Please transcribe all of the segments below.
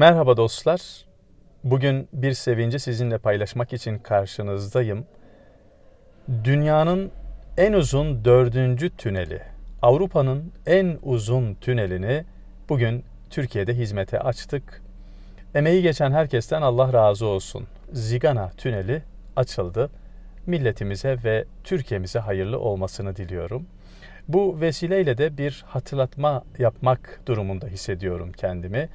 Merhaba dostlar. Bugün bir sevinci sizinle paylaşmak için karşınızdayım. Dünyanın en uzun dördüncü tüneli, Avrupa'nın en uzun tünelini bugün Türkiye'de hizmete açtık. Emeği geçen herkesten Allah razı olsun. Zigana tüneli açıldı. Milletimize ve Türkiye'mize hayırlı olmasını diliyorum. Bu vesileyle de bir hatırlatma yapmak durumunda hissediyorum kendimi.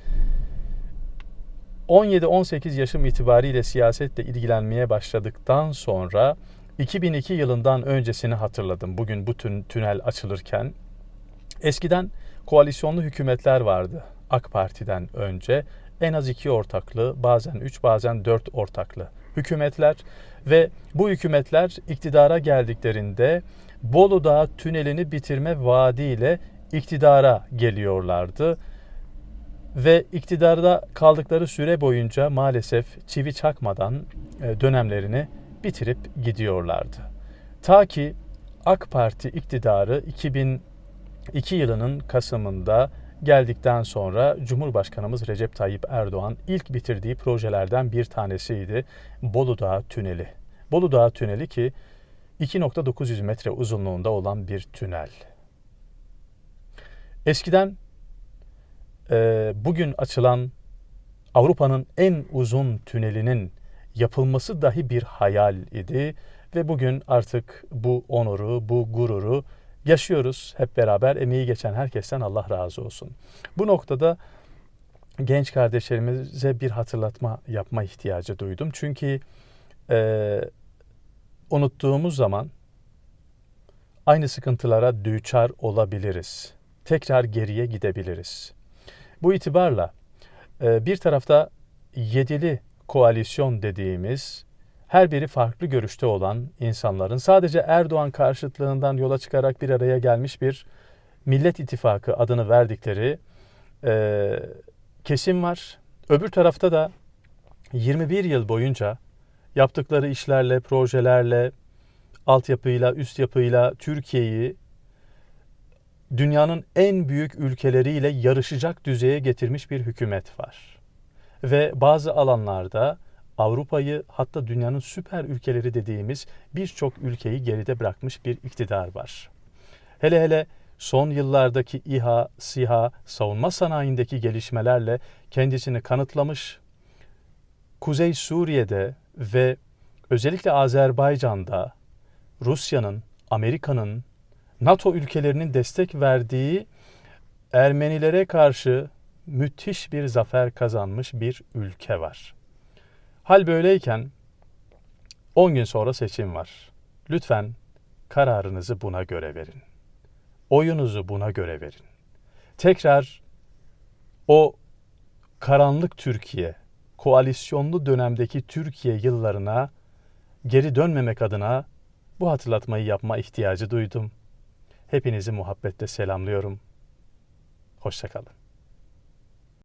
17-18 yaşım itibariyle siyasetle ilgilenmeye başladıktan sonra 2002 yılından öncesini hatırladım. Bugün bu tün, tünel açılırken eskiden koalisyonlu hükümetler vardı AK Parti'den önce. En az iki ortaklı, bazen üç, bazen dört ortaklı hükümetler ve bu hükümetler iktidara geldiklerinde Bolu Dağı tünelini bitirme vaadiyle iktidara geliyorlardı ve iktidarda kaldıkları süre boyunca maalesef çivi çakmadan e, dönemlerini bitirip gidiyorlardı. Ta ki AK Parti iktidarı 2002 yılının Kasım'ında geldikten sonra Cumhurbaşkanımız Recep Tayyip Erdoğan ilk bitirdiği projelerden bir tanesiydi Bolu Dağı Tüneli. Bolu Dağı Tüneli ki 2.900 metre uzunluğunda olan bir tünel. Eskiden e, bugün açılan Avrupa'nın en uzun tünelinin yapılması dahi bir hayal idi ve bugün artık bu onuru, bu gururu yaşıyoruz hep beraber. Emeği geçen herkesten Allah razı olsun. Bu noktada genç kardeşlerimize bir hatırlatma yapma ihtiyacı duydum. Çünkü e, unuttuğumuz zaman aynı sıkıntılara düçar olabiliriz. Tekrar geriye gidebiliriz. Bu itibarla e, bir tarafta yedili koalisyon dediğimiz her biri farklı görüşte olan insanların sadece Erdoğan karşıtlığından yola çıkarak bir araya gelmiş bir Millet İttifakı adını verdikleri e, kesim var. Öbür tarafta da 21 yıl boyunca yaptıkları işlerle, projelerle, altyapıyla, üst yapıyla Türkiye'yi dünyanın en büyük ülkeleriyle yarışacak düzeye getirmiş bir hükümet var. Ve bazı alanlarda Avrupa'yı hatta dünyanın süper ülkeleri dediğimiz birçok ülkeyi geride bırakmış bir iktidar var. Hele hele son yıllardaki İHA, SİHA, savunma sanayindeki gelişmelerle kendisini kanıtlamış. Kuzey Suriye'de ve özellikle Azerbaycan'da Rusya'nın, Amerika'nın, NATO ülkelerinin destek verdiği Ermenilere karşı müthiş bir zafer kazanmış bir ülke var. Hal böyleyken 10 gün sonra seçim var. Lütfen kararınızı buna göre verin. Oyunuzu buna göre verin. Tekrar o karanlık Türkiye, koalisyonlu dönemdeki Türkiye yıllarına geri dönmemek adına bu hatırlatmayı yapma ihtiyacı duydum. Hepinizi muhabbetle selamlıyorum. Hoşçakalın.